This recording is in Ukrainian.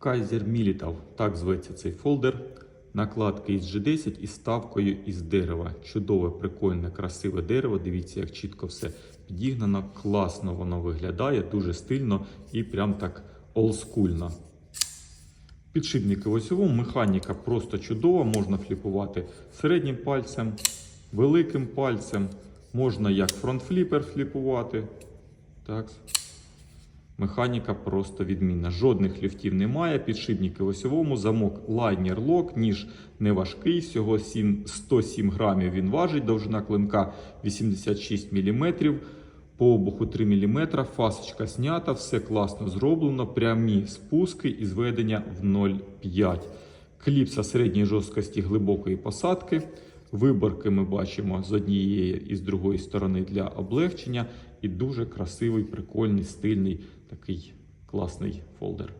Kaiser Militao, так зветься цей фолдер. Накладки із G10 із ставкою із дерева. Чудове, прикольне, красиве дерево. Дивіться, як чітко все підігнано. Класно воно виглядає, дуже стильно і прям так олдскульно. Підшипники в осьовому, механіка просто чудова, можна фліпувати середнім пальцем, великим пальцем, можна як фронтфліпер фліпувати. Так. Механіка просто відмінна. Жодних люфтів немає. Підшипники в осьовому, замок лайнер лок, ніж не важкий. Всього 7, 107 грамів він важить. Довжина клинка 86 мм. По обуху 3 мм. Фасочка знята, все класно зроблено. Прямі спуски і зведення в 0,5. Кліпса середньої жорсткості глибокої посадки. Виборки ми бачимо з однієї і з другої сторони для облегчення. І дуже красивий, прикольний, стильний такий класний фолдер.